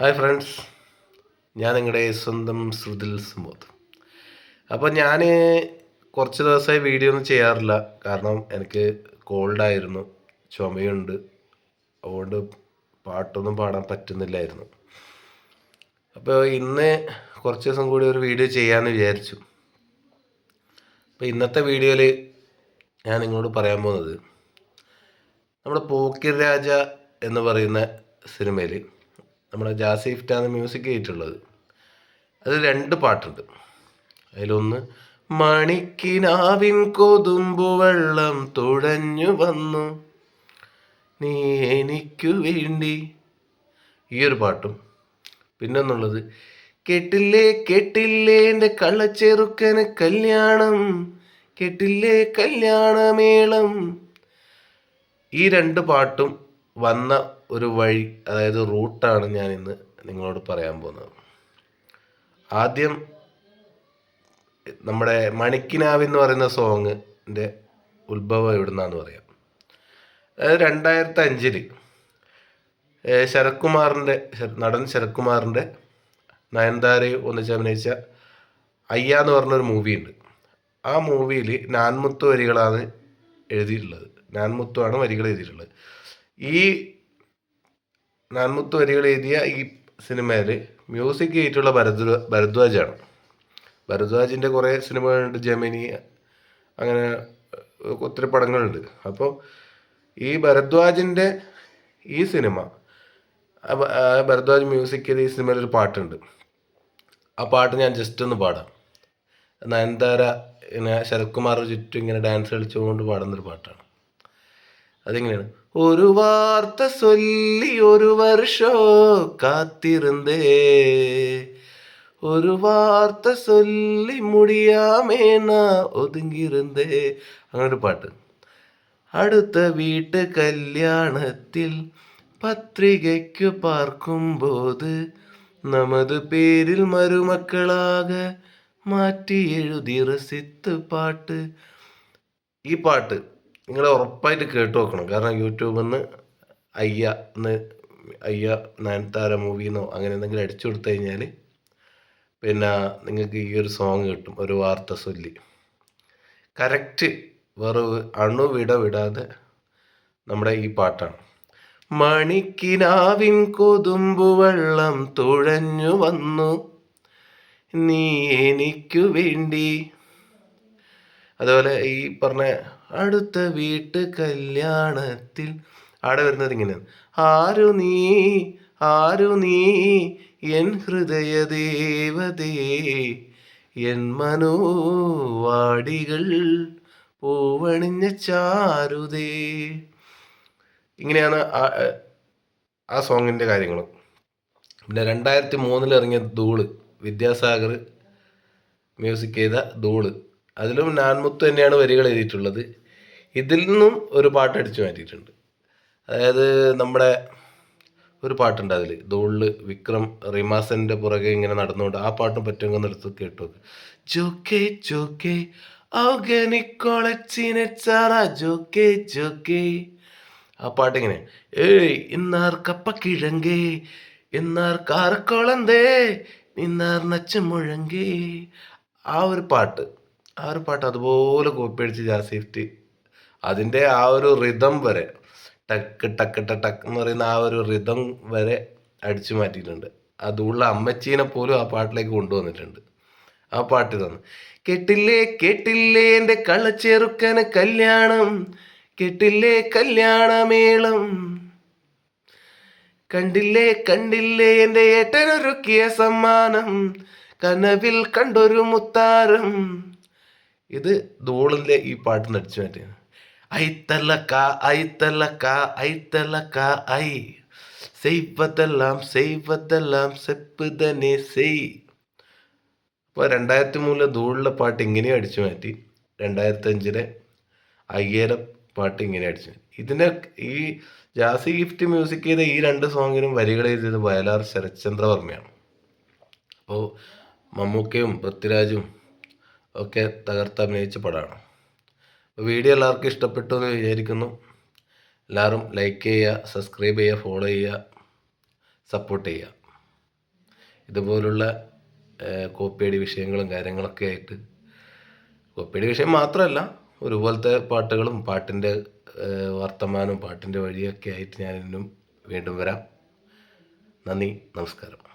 Hi friends. ഞാൻ നിങ്ങളുടെ സ്വന്തം ശ്രുതിൽ സുബോധ് അപ്പോൾ ഞാൻ കുറച്ച് ദിവസമായി വീഡിയോ ഒന്നും ചെയ്യാറില്ല. കാരണം എനിക്ക് കോൾഡായിരുന്നു ചുമയുണ്ട്. അതുകൊണ്ട് പാട്ടൊന്നും പാടാൻ പറ്റുന്നില്ലായിരുന്നു. അപ്പോൾ ഇന്ന് കുറച്ച് ദിവസം കൂടി ഒരു വീഡിയോ ചെയ്യാമെന്ന് വിചാരിച്ചു. അപ്പോൾ ഇന്നത്തെ വീഡിയോയിൽ ഞാൻ നിങ്ങളോട് പറയാൻ പോകുന്നത്. നമ്മുടെ പോക്കിർ രാജ എന്ന് പറയുന്ന സിനിമയിൽ നമ്മുടെ ജാസിഫ്റ്റാണ് മ്യൂസിക് ചെയ്തിട്ടുള്ളത് അത് രണ്ട് പാട്ടുണ്ട്. അതിലൊന്ന് മണിക്കിനാവിൻ കൊതുമ്പു വെള്ളം തുഴഞ്ഞു വന്നു. നീ എനിക്കു വേണ്ടി. ഈ ഒരു പാട്ടും. പിന്നൊന്നുള്ളത് കെട്ടില്ലേ കേട്ടില്ലേ എന്റെ കള്ളച്ചെറുക്കന് കല്യാണം. കെട്ടില്ലേ കല്യാണമേളം. ഈ രണ്ട് പാട്ടും വന്ന ഒരു വഴി അതായത് റൂട്ടാണ് ഞാൻ ഇന്ന് നിങ്ങളോട് പറയാൻ പോകുന്നത്. ആദ്യം നമ്മുടെ മണിക്കിനാവ് എന്ന് പറയുന്ന സോങ്ങിന്റെ ഉത്ഭവം എവിടുന്നാന്ന് പറയാം. അതായത് രണ്ടായിരത്തി അഞ്ചിൽ ശരത്കുമാറിന്റെ നടൻ ശരത്കുമാറിന്റെ നയൻതാരയും ഒന്നിച്ച് അഭിനയിച്ച അയ്യ എന്ന് പറഞ്ഞൊരു മൂവിയുണ്ട്. ആ മൂവിയിൽ നാൻമുത്ത് വരികളാണ് എഴുതിയിട്ടുള്ളത്. നാൻമുത്തു ആണ് വരികൾ എഴുതിയിട്ടുള്ളത്. ഈ നാൻമുത്ത് വരികൾ എഴുതിയ ഈ സിനിമയിൽ മ്യൂസിക് ചെയ്തിട്ടുള്ള ഭരദ് ഭരദ്വാജാണ്. ഭരദ്വാജിന്റെ കുറേ സിനിമകളുണ്ട് ജമിനി അങ്ങനെ ഒത്തിരി പടങ്ങളുണ്ട്. അപ്പോൾ ഈ ഭരദ്വാജിന്റെ ഈ സിനിമ ഭരദ്വാജ് മ്യൂസിക് ചെയ്ത ഈ സിനിമയിൽ ഒരു പാട്ടുണ്ട്. ആ പാട്ട് ഞാൻ ജസ്റ്റ് ഒന്ന് പാടാം. നയൻതാര ഇങ്ങനെ ശരത്കുമാർ ചുറ്റും ഇങ്ങനെ ഡാൻസ് കളിച്ചുകൊണ്ട് പാടുന്നൊരു പാട്ടാണ്. അതിങ്ങനെയാണ്? ഒരു വാർത്ത ചൊല്ലി ഒരു വർഷോ കാത്തിരുന്നേ. ഒരു വാർത്ത ചൊല്ലി മുടിയാമേന ഒതുങ്ങിയിരുന്നേ. അങ്ങനെ ഒരു പാട്ട്. അടുത്ത വീട്ട് കല്യാണത്തിൽ പത്രികയ്ക്കു പാർക്കുമ്പോത് നമത് പേരിൽ മരുമക്കളാക മാറ്റി എഴുതി റസിത്ത് പാട്ട്. ഈ പാട്ട് നിങ്ങൾ ഉറപ്പായിട്ട് കേട്ട് നോക്കണം. കാരണം യൂട്യൂബിൽ നിന്ന് അയ്യ എന്ന് അയ്യ നയൻതാര മൂവിന്നോ അങ്ങനെ എന്തെങ്കിലും അടിച്ചു കൊടുത്തു കഴിഞ്ഞാൽ പിന്നെ നിങ്ങൾക്ക് ഈ ഒരു സോങ് കിട്ടും. ഒരു വാർത്ത ചൊല്ലി. കറക്റ്റ് അണു വിട വിടാതെ നമ്മുടെ ഈ പാട്ടാണ്. മണിക്കിനാവിൻ കൊതുമ്പു വെള്ളം തുഴഞ്ഞു വന്നു. നീ എനിക്കു വേണ്ടി. അതുപോലെ ഈ പറഞ്ഞ അടുത്ത വീട്ട് കല്യാണത്തിൽ. അവിടെ വരുന്നത് ഇങ്ങനെയാണ് ആരു നീ? ആരു നീ? എൻ ഹൃദയ ദേവതേ. എൻ മനോവാടികൾ പൂവണിഞ്ഞ ചാരുതേ. ഇങ്ങനെയാണ് ആ സോങ്ങിന്റെ കാര്യങ്ങൾ പിന്നെ രണ്ടായിരത്തി മൂന്നിൽ ഇറങ്ങിയ ധൂൾ വിദ്യാസാഗർ മ്യൂസിക് ചെയ്ത ധൂൾ അതിലും നാൻമുത്ത് തന്നെയാണ് വരികൾ എഴുതിയിട്ടുള്ളത് ഇതിൽ നിന്നും ഒരു പാട്ട് അടിച്ചു മാറ്റിയിട്ടുണ്ട്. അതായത് നമ്മുടെ ഒരു പാട്ടുണ്ട് അതിൽ ധൂളിൽ വിക്രം റിമാസന്റെ പുറകെ ഇങ്ങനെ നടന്നുകൊണ്ട് ആ പാട്ടും പറ്റുമെങ്കിൽ എടുത്ത് കേട്ടു ആ പാട്ടിങ്ങനെ. ഏയ് ഇന്നാർ കപ്പ കിഴങ്കേ ഇന്നാർ കാറക്കോളന്തേ ഇന്നാർ നച്ച മുഴങ്കേ ആ ഒരു പാട്ട്. ആ ഒരു പാട്ട് അതുപോലെ കോപ്പി അടിച്ച് ജാസിഫ്റ്റ് അതിന്റെ ആ ഒരു റിതം വരെ ടക്ക് ടക്ക് ടക്ക് എന്ന് പറയുന്ന ആ ഒരു റിതം വരെ അടിച്ചു മാറ്റിയിട്ടുണ്ട്. അതുള്ള അമ്മച്ചീനെ പോലും ആ പാട്ടിലേക്ക് കൊണ്ടുവന്നിട്ടുണ്ട്. ആ പാട്ട് തന്നു കേട്ടില്ലേ കേട്ടില്ലേ എന്റെ കള്ളച്ചെറുക്കന് കല്യാണം കെട്ടില്ലേ കല്യാണമേളം കണ്ടില്ലേ കണ്ടില്ലേ എന്റെ ഏട്ടനൊരുക്കിയ സമ്മാനം കനവിൽ കണ്ടൊരു മുത്താരം. ഇത് ധൂളിന്റെ ഈ പാട്ട് നടിച്ചു മാറ്റിയാണ് ഐത്തലക്ക ഐത്തലക്ക ഐ ചെയ്വതെല്ലാം ചെയ്വതെല്ലാം സെപ്പ് തന്നെ സെയ്. അപ്പോൾ രണ്ടായിരത്തി മൂന്നിലെ ധൂളിലെ പാട്ട് ഇങ്ങനെ അടിച്ചു മാറ്റി. രണ്ടായിരത്തി അഞ്ചിലെ അയ്യായിരം പാട്ട് ഇങ്ങനെ അടിച്ചു ഇതിനെ ഈ ജാസി ഗിഫ്റ്റ് മ്യൂസിക് ചെയ്ത ഈ രണ്ട് സോങ്ങിനും വരികൾ എഴുതിയത് വയലാർ ശരത്ചന്ദ്രവർമ്മയാണ്. അപ്പോൾ മമ്മൂക്കയും പൃഥ്വിരാജും ഒക്കെ തകർത്ത് അഭിനയിച്ച പടമാണ്. വീഡിയോ എല്ലാവർക്കും ഇഷ്ടപ്പെട്ടു എന്ന് വിചാരിക്കുന്നു. എല്ലാവരും ലൈക്ക് ചെയ്യുക സബ്സ്ക്രൈബ് ചെയ്യുക ഫോളോ ചെയ്യുക സപ്പോർട്ട് ചെയ്യുക. ഇതുപോലുള്ള കോപ്പിയടി വിഷയങ്ങളും കാര്യങ്ങളൊക്കെ ആയിട്ട് കോപ്പിയടി വിഷയം മാത്രമല്ല ഒരുപോലത്തെ പാട്ടുകളും പാട്ടിന്റെ വർത്തമാനവും പാട്ടിന്റെ വഴിയൊക്കെ ആയിട്ട് ഞാനിന്നും വീണ്ടും വരാം. നന്ദി നമസ്കാരം.